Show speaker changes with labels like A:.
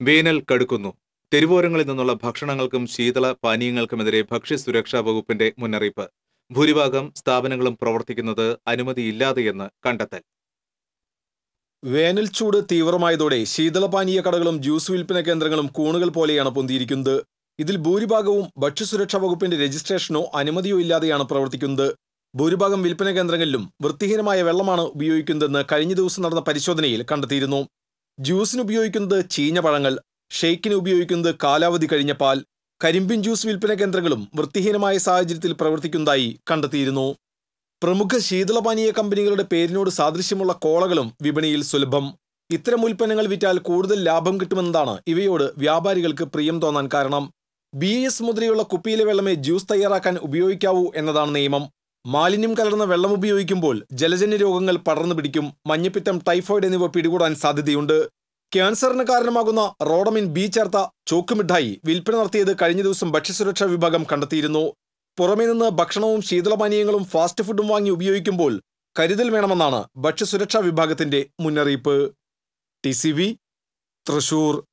A: വേനൽ കടുക്കുന്നു. തെരുവോരങ്ങളിൽ നിന്നുള്ള ഭക്ഷണങ്ങൾക്കും ശീതള പാനീയങ്ങൾക്കുമെതിരെ ഭക്ഷ്യസുരക്ഷാ വകുപ്പിന്റെ മുന്നറിയിപ്പ്. ഭൂരിഭാഗം സ്ഥാപനങ്ങളും പ്രവർത്തിക്കുന്നത് അനുമതിയില്ലാതെയെന്ന് കണ്ടെത്തൽ.
B: വേനൽ ചൂട് തീവ്രമായതോടെ ശീതളപാനീയ കടകളും ജ്യൂസ് വിൽപ്പന കേന്ദ്രങ്ങളും കൂണുകൾ പോലെയാണ് പൊന്തിയിരിക്കുന്നത്. ഇതിൽ ഭൂരിഭാഗവും ഭക്ഷ്യസുരക്ഷാ വകുപ്പിന്റെ രജിസ്ട്രേഷനോ അനുമതിയോ ഇല്ലാതെയാണ് പ്രവർത്തിക്കുന്നത്. ഭൂരിഭാഗം വിൽപ്പന കേന്ദ്രങ്ങളിലും വൃത്തിഹീനമായ വെള്ളമാണ് ഉപയോഗിക്കുന്നതെന്ന് കഴിഞ്ഞ ദിവസം നടന്ന പരിശോധനയിൽ കണ്ടെത്തിയിരുന്നു. ജ്യൂസിന് ഉപയോഗിക്കുന്നത് ചീഞ്ഞ പഴങ്ങൾ ഷെയ്ക്കിന് ഉപയോഗിക്കുന്നത് കാലാവധി കഴിഞ്ഞ പാൽ കരിമ്പിൻ ജ്യൂസ് വിൽപ്പന കേന്ദ്രങ്ങളും വൃത്തിഹീനമായ സാഹചര്യത്തിൽ പ്രവർത്തിക്കുന്നതായി കണ്ടെത്തിയിരുന്നു. പ്രമുഖ ശീതളപാനീയ കമ്പനികളുടെ പേരിനോട് സാദൃശ്യമുള്ള കോളകളും വിപണിയിൽ സുലഭം. ഇത്തരം ഉൽപ്പന്നങ്ങൾ വിറ്റാൽ കൂടുതൽ ലാഭം കിട്ടുമെന്നതാണ് ഇവയോട് വ്യാപാരികൾക്ക് പ്രിയം തോന്നാൻ കാരണം. ബി എസ് മുദ്രയുള്ള കുപ്പിയിലെ വെള്ളമേ ജ്യൂസ് തയ്യാറാക്കാൻ ഉപയോഗിക്കാവൂ എന്നതാണ് നിയമം. മാലിന്യം കലർന്ന വെള്ളം ഉപയോഗിക്കുമ്പോൾ ജലജന്യ രോഗങ്ങൾ പടർന്നു പിടിക്കും. മഞ്ഞപ്പിത്തം ടൈഫോയിഡ് എന്നിവ പിടികൂടാൻ സാധ്യതയുണ്ട്. ക്യാൻസറിന് കാരണമാകുന്ന റോഡമിൻ ബി ചേർത്ത ചോക്കുമിഠായി വിൽപ്പന നടത്തിയത് കഴിഞ്ഞ ദിവസം ഭക്ഷ്യസുരക്ഷാ വിഭാഗം കണ്ടെത്തിയിരുന്നു. പുറമേ നിന്ന് ഭക്ഷണവും ശീതളപാനീയങ്ങളും ഫാസ്റ്റ് ഫുഡും വാങ്ങി ഉപയോഗിക്കുമ്പോൾ കരുതൽ വേണമെന്നാണ് ഭക്ഷ്യസുരക്ഷാ വിഭാഗത്തിന്റെ മുന്നറിയിപ്പ്. ടി തൃശൂർ.